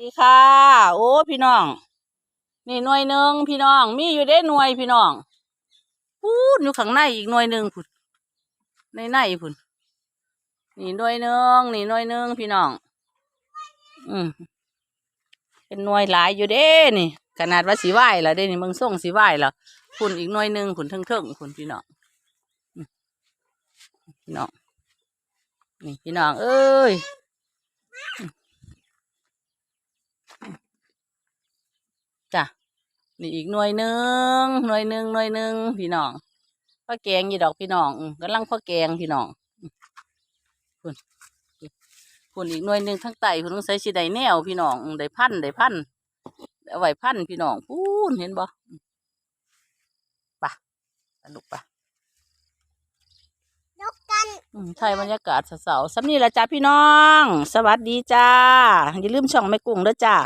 ดีค่ะ โอ้พี่น้อง นี่หน่วยหนึ่งพี่น้อง มีอยู่ได้หน่วยพี่น้องพูดอยู่ข้างในอีกหน่วยหนึ่งพุ่นในในพุ่นนี่หน่วยหนึ่งนี่หน่วยหนึ่งพี่น้อง อืมเป็นหน่วยหลายอยู่เด้นี่ ขนาดว่าสีไหวแล้วเด้นี่มึงส่งสีไหวแล้วพุ่นอีกหน่วยหนึ่งพุ่นเทิงๆพุ่นพี่น้องพี่น้องนี่พี่น้อง เอ้ย จ้ะ นี่อีกหน่วยหนึ่งหน่วยหนึ่งหน่วยหนึ่งพี่น้องพ่อแกงยี่ดอกพี่น้องอืมกำลังพ่อแกงพี่น้องอืมพุ่นพุ่นอีกหน่วยหนึ่งทั้งไตพุ่นต้องใส่สีใดแนวพี่น้องอืมได้พันได้พันเอาไว้พันพี่น้องพูนเห็นบ่อืมไปะไปลูกไปะยกกันอืมไทยบรรยากาศเสาๆสำนีละจ้าพี่น้อง สวัสดีจ้า อย่าลืมช่องแม่กุ้งเด้อจ้า